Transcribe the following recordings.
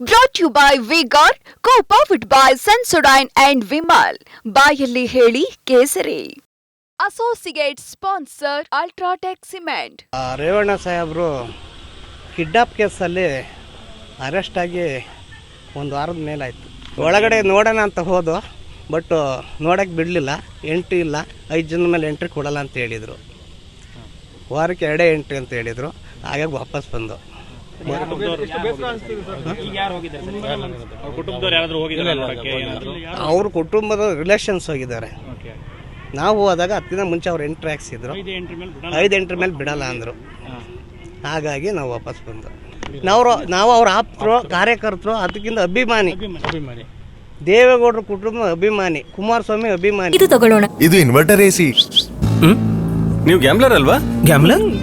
Brought you by V Guard co powered by Sensodyne and Vimal ಬಾಯಲ್ಲಿ ಹೇಳಿ ಕೇಸರಿ. Associate sponsor UltraTech cement Revanna ಸಾಹೇಬರು kidnap ಕೇಸಲ್ಲಿ arrest ಆಗಿ ಒಂದು ವಾರದ ಮೇಲಾಯಿತು. ಒಳಗಡೆ ನೋಡೋಣ ಅಂತ ಹೋದು ಬಟ್ ನೋಡೋಕ್ಕೆ ಬಿಡಲಿಲ್ಲ ಎಂಟ್ರಿ ಇಲ್ಲ, ಐದು ಜನ ಮೇಲೆ ಎಂಟ್ರಿ ಕೊಡಲ್ಲ ಅಂತ ಹೇಳಿದರು. ವಾರಕ್ಕೆ ಎರಡೇ ಎಂಟ್ರಿ ಅಂತ ಹೇಳಿದರು. ಹಾಗಾಗಿ ವಾಪಸ್ ಬಂದು. ಅವ್ರ ಕುಟುಂಬದ ರಿಲೇಷನ್ಸ್ ಹೋಗಿದ್ದಾರೆ. ನಾವು ಹೋದಾಗ ಹತ್ತಿನ ಮುಂಚೆ ಅವ್ರು ಎಂಟ್ರಿ ಹಾಕ್ಸಿದ್ರು ಐದು ಎಂಟ್ರಿ ಮೇಲೆ ಬಿಡಲ್ಲ ಅಂದರು. ಹಾಗಾಗಿ ನಾವು ವಾಪಸ್ ಬಂದು. ನಾವು ನಾವು ಅವ್ರ ಆಪ್ತರು ಕಾರ್ಯಕರ್ತರು ಅದಕ್ಕಿಂತ ಅಭಿಮಾನಿ. ಅಭಿಮಾನಿ ದೇವೇಗೌಡರ ಕುಟುಂಬ ಅಭಿಮಾನಿ ಕುಮಾರಸ್ವಾಮಿ ಅಭಿಮಾನಿ. ಇದು ತಗೊಳ್ಳೋಣ. ಇದು ಇನ್ವರ್ಟರ್ ಎಸಿ ನೀವು ಗ್ಯಾಮ್ಲರ್ ಅಲ್ವಾ? ಗ್ಯಾಮ್ಲರ್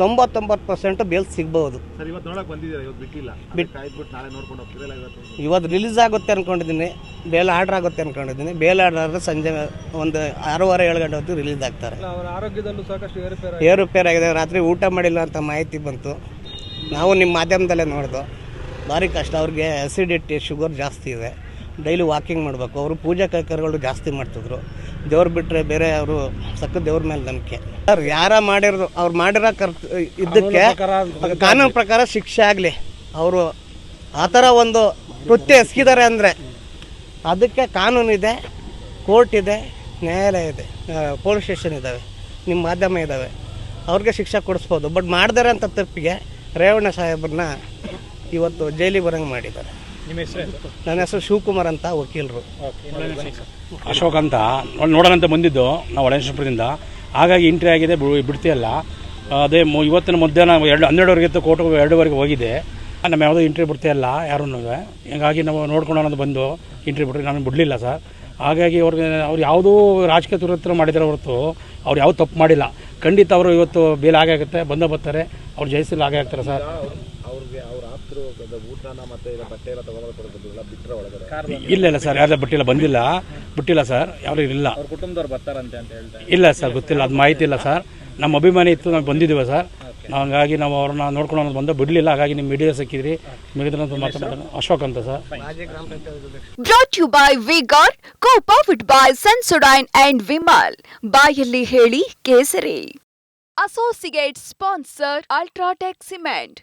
ತೊಂಬತ್ತೊಂಬತ್ತು ಪರ್ಸೆಂಟ್ ಬೇಲ್ ಸಿಗ್ಬೋದು. ಇವತ್ತು ರಿಲೀಸ್ ಆಗುತ್ತೆ ಅನ್ಕೊಂಡಿದ್ದೀನಿ. ಬೇಲ್ ಆರ್ಡರ್ ಆಗುತ್ತೆ ಅನ್ಕೊಂಡಿದ್ದೀನಿ. ಬೇಲ್ ಆರ್ಡರ್ ಆದ್ರೆ ಸಂಜೆ ಒಂದು ಆರೂವರೆ ಏಳು ಗಂಟೆ ಹೊತ್ತಿಗೆ ರಿಲೀಸ್ ಆಗ್ತಾರೆ. ಏರುಪೇರ್ ಆಗಿದೆ. ರಾತ್ರಿ ಊಟ ಮಾಡಿಲ್ಲ ಅಂತ ಮಾಹಿತಿ ಬಂತು. ನಾವು ನಿಮ್ಮ ಮಾಧ್ಯಮದಲ್ಲೇ ನೋಡಿದ್ವು ಭಾರಿ ಕಷ್ಟ. ಅವ್ರಿಗೆ ಆ್ಯಸಿಡಿಟಿ ಶುಗರ್ ಜಾಸ್ತಿ ಇದೆ. ಡೈಲಿ ವಾಕಿಂಗ್ ಮಾಡಬೇಕು. ಅವರು ಪೂಜಾ ಕೈಕರ್ಗಳು ಜಾಸ್ತಿ ಮಾಡ್ತಿದ್ರು. ದೇವ್ರು ಬಿಟ್ಟರೆ ಬೇರೆ ಅವರು ಸಕ್ಕ ದೇವ್ರ ಮೇಲೆ ನಂಬಿಕೆ. ಸರ್ ಯಾರ ಮಾಡಿರೋದು ಅವ್ರು ಮಾಡಿರೋ ಕರ್ ಇದಕ್ಕೆ ಕಾನೂನು ಪ್ರಕಾರ ಶಿಕ್ಷೆ ಆಗಲಿ. ಅವರು ಆ ಥರ ಒಂದು ಕೃತ್ಯ ಎಸಗಿದ್ದಾರೆ ಅಂದರೆ ಅದಕ್ಕೆ ಕಾನೂನು ಇದೆ ಕೋರ್ಟ್ ಇದೆ ನ್ಯಾಯಾಲಯ ಇದೆ ಪೊಲೀಸ್ ಸ್ಟೇಷನ್ ಇದ್ದಾವೆ ನಿಮ್ಮ ಮಾಧ್ಯಮ ಇದ್ದಾವೆ ಅವ್ರಿಗೆ ಶಿಕ್ಷೆ ಕೊಡಿಸ್ಬೋದು. ಬಟ್ ಮಾಡ್ದಾರೆ ಅಂತ ತಪ್ಪಿಗೆ ರೇವಣ್ಣ ಸಾಹೇಬ್ರನ್ನ ಇವತ್ತು ಜೈಲಿಗೆ ಬರಂಗೆ ಮಾಡಿದ್ದಾರೆ. ನನ್ನ ಹೆಸರು ಶಿವಕುಮಾರ್ ಅಂತ ವಕೀಲರು. ಅಶೋಕ್ ಅಂತ. ನೋಡೋಣಂತ ನೋಡೋಣ ಅಂತ ಬಂದಿದ್ದು ನಾವು ಒಳೇಶ್ವರದಿಂದ ಹಾಗಾಗಿ ಎಂಟ್ರಿ ಆಗಿದೆ ಬಿಡ್ತಿ ಬಿಡ್ತೀಯಲ್ಲ. ಅದೇ ಮು- ಇವತ್ತಿನ ಮಧ್ಯಾಹ್ನ ಎರಡು ಹನ್ನೆರಡುವರೆಗೆ ಇತ್ತು ಕೋರ್ಟ್ ಎರಡುವರೆಗೆ ಹೋಗಿದೆ. ನಮ್ಮ ಯಾವುದೋ ಇಂಟ್ರಿ ಬಿಡ್ತೀಯಲ್ಲ ಯಾರೂ ಹೀಗಾಗಿ ನಾವು ನೋಡ್ಕೊಂಡು ಅನ್ನೋದು ಬಂದು ಇಂಟ್ರಿ ಬಿಟ್ಟರೆ ನಾನು ಬಿಡಲಿಲ್ಲ ಸರ್. ಹಾಗಾಗಿ ಅವ್ರಿಗೆ ಅವ್ರು ಯಾವುದೂ ರಾಜಕೀಯ ತುರತ್ರ ಮಾಡಿದ್ರೆ ಹೊರತು ಅವ್ರು ಯಾವ ತಪ್ಪು ಮಾಡಿಲ್ಲ. ಖಂಡಿತ ಅವರು ಇವತ್ತು ಬೇಲ್ ಆಗೇ ಆಗುತ್ತೆ ಬಂದ ಬರ್ತಾರೆ. ಅವ್ರು ಜಯಿಸಲು ಆಗೇ ಆಗ್ತಾರೆ ಸರ್. ಇಲ್ಲ ಇಲ್ಲ ಸರ್ ಯಾರ್ದು ಬಟ್ಟಿಲ್ಲ ಬಂದಿಲ್ಲ. ಬಿಟ್ಟಿಲ್ಲ ಸರ್ ಯಾರು ಇಲ್ಲ ಕುಟುಂಬದವ್ರು ಬರ್ತಾರಂತೆ ಅಂತ ಹೇಳ್ತಾರೆ ಇಲ್ಲ ಸರ್ ಗೊತ್ತಿಲ್ಲ ಅದು ಮಾಹಿತಿ ಇಲ್ಲ ಸರ್. ನಮ್ಮ ಅಭಿಮಾನಿ ಇತ್ತು ನಾವು ಬಂದಿದ್ದೀವಿ ಸರ್. ನಾವು ಹಂಗಾಗಿ ನಾವು ಅವ್ರನ್ನ ನೋಡ್ಕೊಂಡು ಅನ್ನೋದು ಬಂದ. ಬಿಡಲಿಲ್ಲ ಹಾಗಾಗಿ ನಿಮ್ಮ ಮೀಡಿಯಾ ಸಿಕ್ಕಿದ್ರಿ. ಮಿಗದ್ರಂತ ಮಾತಾಡೋಣ ಅಶೋಕ್ ಅಂತ sir. Brought you by V Guard co powered by Sensodyne and Vimal ಬಾಯಲ್ಲಿ ಹೇಳಿ ಕೇಸರಿ. Associate sponsor UltraTech cement